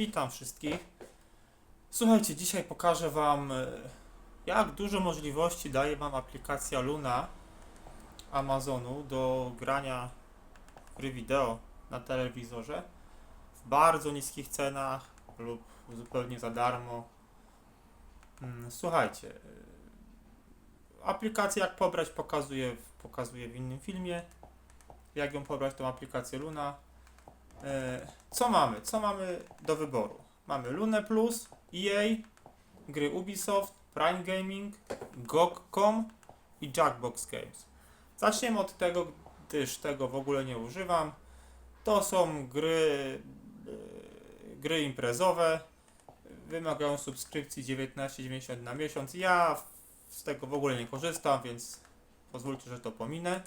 Witam wszystkich. Słuchajcie, dzisiaj pokażę Wam, e, jak dużo możliwości daje Wam aplikacja Luna Amazonu do grania gry wideo na telewizorze w bardzo niskich cenach lub zupełnie za darmo. Mm, Słuchajcie, e, aplikację jak pobrać pokazuję, pokazuję w innym filmie. Jak ją pobrać tą aplikację Luna. E, Co mamy? Co mamy do wyboru? Mamy Lune Plus, EA, gry Ubisoft, Prime Gaming, GOG.com i Jackbox Games. Zaczniemy od tego, gdyż tego w ogóle nie używam. To są gry, e, gry imprezowe. Wymagają subskrypcji 19,90 na miesiąc. Ja z tego w ogóle nie korzystam, więc pozwólcie, że to pominę.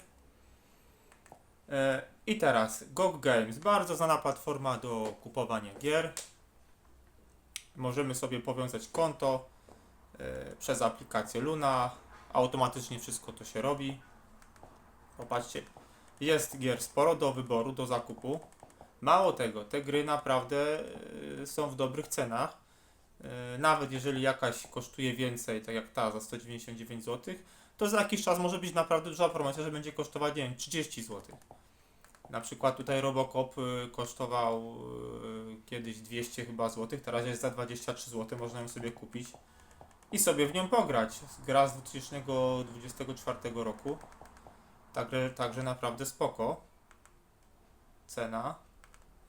E, I teraz GOG Games, bardzo znana platforma do kupowania gier. Możemy sobie powiązać konto e, przez aplikację Luna. Automatycznie wszystko to się robi. Popatrzcie, jest gier sporo do wyboru, do zakupu. Mało tego, te gry naprawdę e, są w dobrych cenach. Nawet jeżeli jakaś kosztuje więcej, tak jak ta za 199 zł, to za jakiś czas może być naprawdę duża promocja, że będzie kosztować, nie wiem, 30 zł. Na przykład tutaj Robocop y, kosztował y, kiedyś 200 chyba złotych, teraz jest za 23 zł, można ją sobie kupić i sobie w nią pograć. Gra z 2024 roku. Także, także naprawdę spoko. Cena.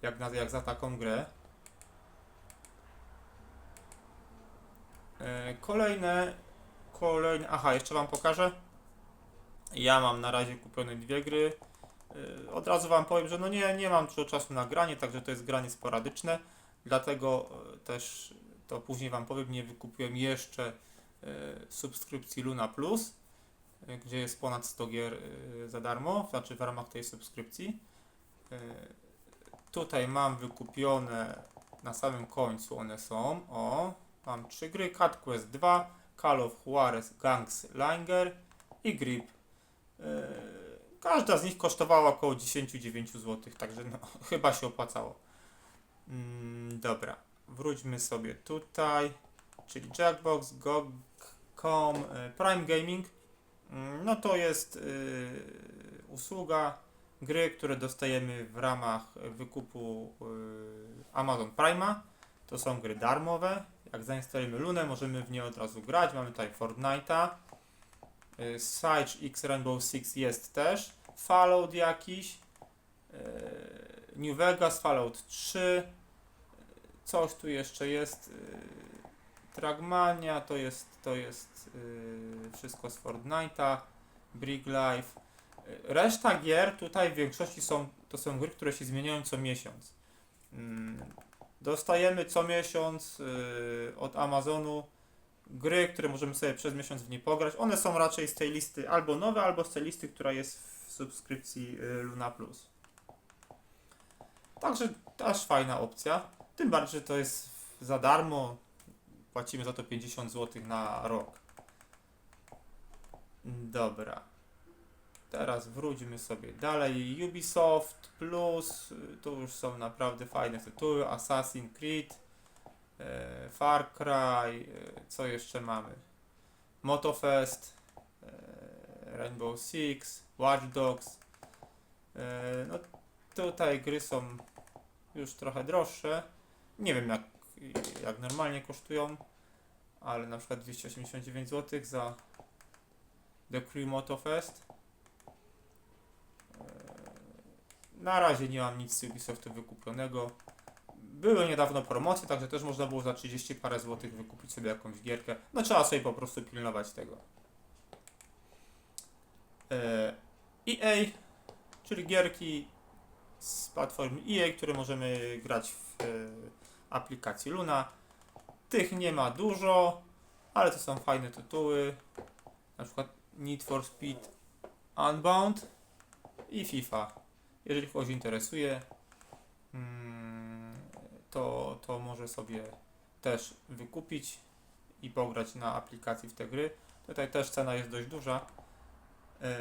Jak, na, jak za taką grę. E, Kolejne, kolejne, aha, jeszcze Wam pokażę. Ja mam na razie kupione dwie gry. Yy, Od razu Wam powiem, że no nie, nie mam dużo czasu na granie, także to jest granie sporadyczne. Dlatego yy, też to później Wam powiem, nie wykupiłem jeszcze yy, subskrypcji Luna Plus, gdzie jest ponad 100 gier za darmo, znaczy w ramach tej subskrypcji. Tutaj mam wykupione na samym końcu one są. O, mam trzy gry: Cat Quest 2, Call of Juarez Gangs Langer i Grip. Każda z nich kosztowała około 10-9 zł, także no, chyba się opłacało. Mm, dobra, wróćmy sobie tutaj, czyli Jackbox, GOG.com, y, Prime Gaming. Mm, No to jest y, usługa, gry, które dostajemy w ramach wykupu y, Amazon Prime'a. To są gry darmowe. Jak zainstalujemy Lunę, możemy w nie od razu grać. Mamy tutaj Fortnite'a. Y, Siege X Rainbow Six jest też. Fallout jakiś. y, New Vegas, Fallout 3. y, Coś tu jeszcze jest. y, Trackmania to jest, to jest wszystko z Fortnite'a. Brick Life. Reszta gier tutaj w większości są, to są gry, które się zmieniają co miesiąc. Mm, Dostajemy co miesiąc od Amazonu gry, które możemy sobie przez miesiąc w nie pograć. One są raczej z tej listy albo nowe, albo z tej listy, która jest w subskrypcji y, Luna Plus. Także też fajna opcja. Tym bardziej, że to jest za darmo. Płacimy za to 50 zł na rok. Dobra. Teraz wróćmy sobie dalej. Ubisoft Plus. y, Tu już są naprawdę fajne tytuły. Assassin's Creed. E, Far Cry, e, co jeszcze mamy? Motofest, e, Rainbow Six, Watch Dogs. No tutaj gry są już trochę droższe. Nie wiem jak, jak normalnie kosztują, ale na przykład 289 zł za The Crew Motofest. Na razie nie mam nic z Ubisoftu wykupionego. Były niedawno promocje, także też można było za 30 parę złotych wykupić sobie jakąś gierkę. No trzeba sobie po prostu pilnować tego. E, EA, czyli gierki z platformy EA, które możemy grać w e, aplikacji Luna. Tych nie ma dużo, ale to są fajne tytuły. Na przykład Need for Speed Unbound i FIFA. Jeżeli kogoś interesuje, mm, to, to może sobie też wykupić i pograć na aplikacji w te gry. Tutaj też cena jest dość duża. E,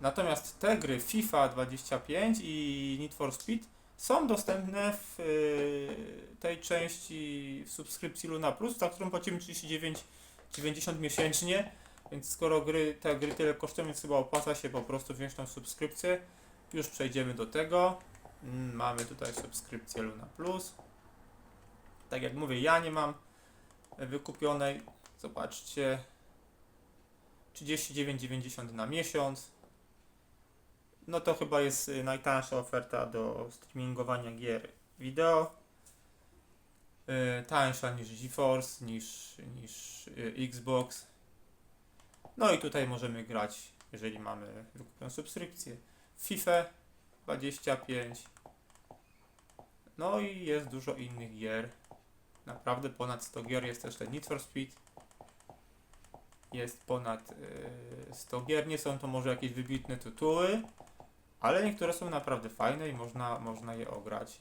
natomiast te gry FIFA 25 i Need for Speed są dostępne w y, tej części w subskrypcji Luna Plus, za którą płacimy 39,90 miesięcznie. Więc skoro gry, te gry tyle kosztują, więc chyba opłaca się po prostu wziąć tą subskrypcję. Już przejdziemy do tego. Mm, Mamy tutaj subskrypcję Luna Plus. Tak jak mówię, ja nie mam wykupionej. Zobaczcie. 39,90 na miesiąc. No to chyba jest y, najtańsza oferta do streamingowania gier wideo. Y, Tańsza niż GeForce, niż, niż y, Xbox. No i tutaj możemy grać, jeżeli mamy wykupioną subskrypcję. FIFA 25. No i jest dużo innych gier. Naprawdę ponad 100 gier. Jest też ten Need for Speed. Jest ponad y, 100 gier. Nie są to może jakieś wybitne tytuły, ale niektóre są naprawdę fajne i można, można je ograć.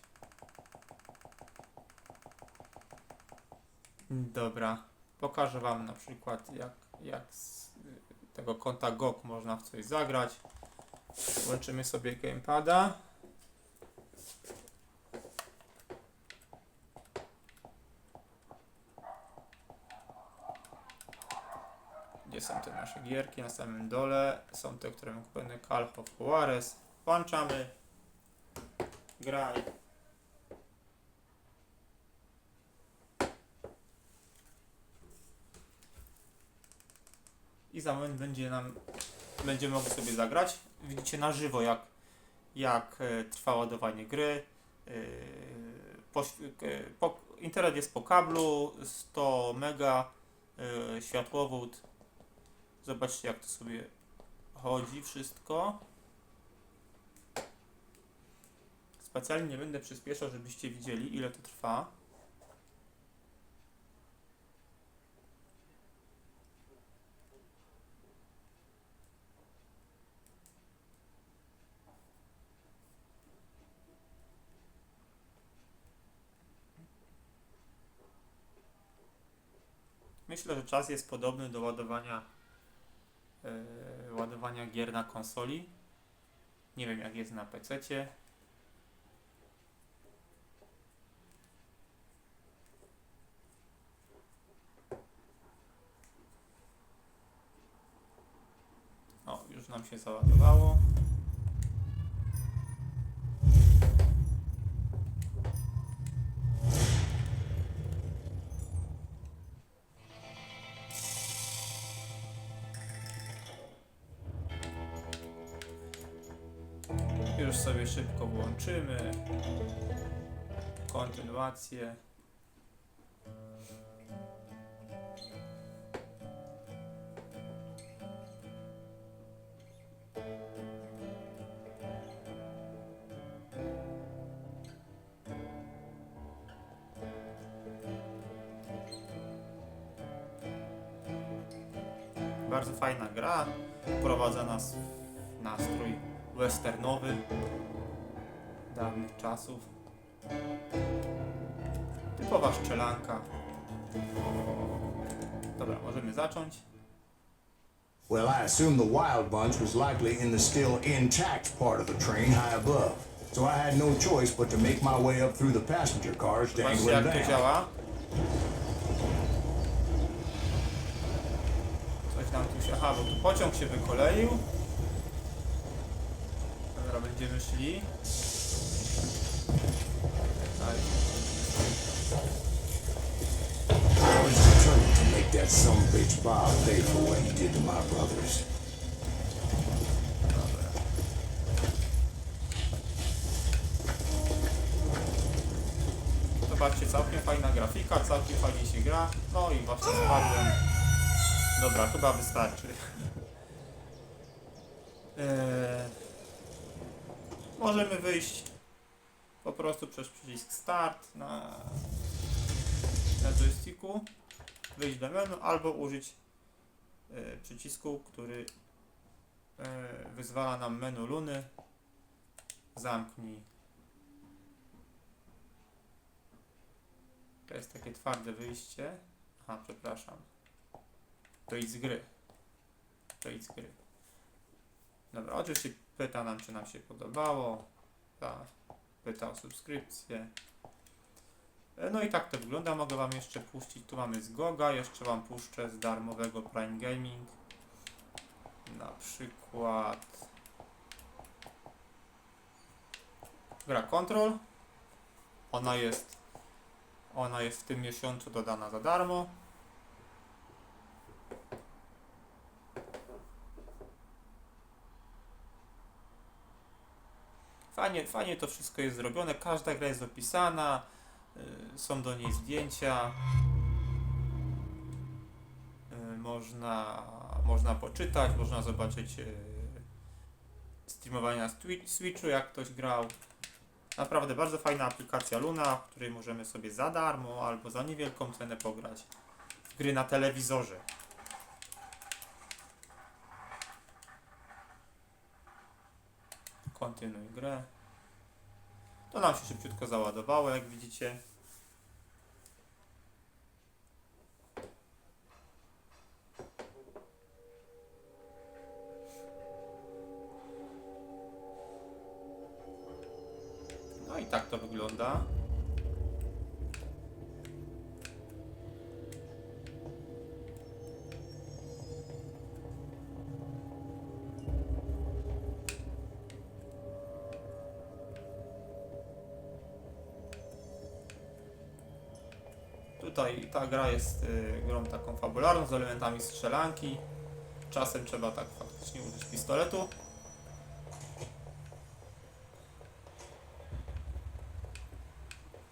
Dobra, pokażę Wam na przykład jak, jak z y, tego konta GOG można w coś zagrać. Łączymy sobie gamepada. Są te nasze gierki? Na samym dole są te, które mamy kupione Call of Juarez. Włączamy. Graj. I za moment będzie nam, będziemy mogli sobie zagrać. Widzicie na żywo jak, jak e, trwa ładowanie gry. E, po, e, po, internet jest po kablu, 100 mega, światłowód. Zobaczcie jak to sobie chodzi wszystko. Specjalnie nie będę przyspieszał, żebyście widzieli ile to trwa. Myślę, że czas jest podobny do ładowania yy, ładowania gier na konsoli. Nie wiem jak jest na PC. O, już nam się załadowało. Już sobie szybko włączymy. Kontynuację. Bardzo fajna gra. Wprowadza nas w nastrój westernowy dawnych czasów. Typowa szczelanka. Dobra, możemy zacząć. Well, I assume the Wild Bunch was likely in the still intact part of the train high above. So I had no choice but to make my way up through the passenger cars dangling down. Coś nam tu się... Aha, bo tu pociąg się wykoleił. Dobra, będziemy szli. I. Dobra. Zobaczcie, całkiem fajna grafika, całkiem fajnie się gra. No i właśnie spadłem. Dobra, chyba wystarczy. Eee, możemy wyjść po prostu przez przycisk Start na, na joysticku, wyjść do menu albo użyć e, przycisku, który e, wyzwala nam menu Luny. Zamknij. To jest takie twarde wyjście. Aha, przepraszam. To idź z gry. To idź z gry. Dobra, oczywiście pyta nam, czy nam się podobało. Ta, pyta o subskrypcję. E, No i tak to wygląda. Mogę Wam jeszcze puścić. Tu mamy z Goga. Jeszcze Wam puszczę z darmowego Prime Gaming. Na przykład gra Control. Ona jest ona jest w tym miesiącu dodana za darmo. Fajnie, fajnie to wszystko jest zrobione, każda gra jest opisana, y, są do niej zdjęcia, y, można, można poczytać, można zobaczyć y, streamowanie na Switchu, jak ktoś grał. Naprawdę bardzo fajna aplikacja Luna, w której możemy sobie za darmo albo za niewielką cenę pograć w gry na telewizorze. Kontynuuj grę. To nam się szybciutko załadowało, jak widzicie. No i tak to wygląda. Tutaj ta gra jest y, grą taką fabularną z elementami strzelanki. Czasem trzeba tak faktycznie użyć pistoletu.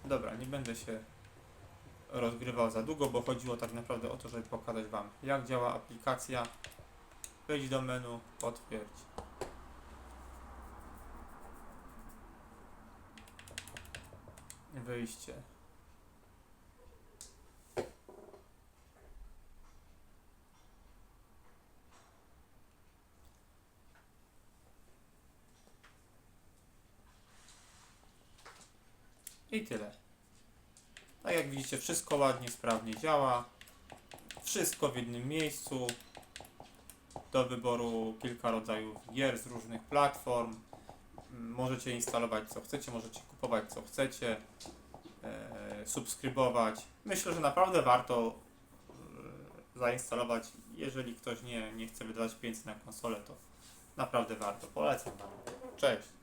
Dobra, nie będę się rozgrywał za długo, bo chodziło tak naprawdę o to, żeby pokazać Wam jak działa aplikacja. Wejdź do menu, potwierdź. Wyjście. I tyle. Tak jak widzicie, wszystko ładnie, sprawnie działa. Wszystko w jednym miejscu. Do wyboru kilka rodzajów gier z różnych platform. Mm, Możecie instalować co chcecie, możecie kupować co chcecie, e, subskrybować. Myślę, że naprawdę warto e, zainstalować. Jeżeli ktoś nie, nie chce wydawać pieniędzy na konsolę, to naprawdę warto. Polecam Wam. Cześć.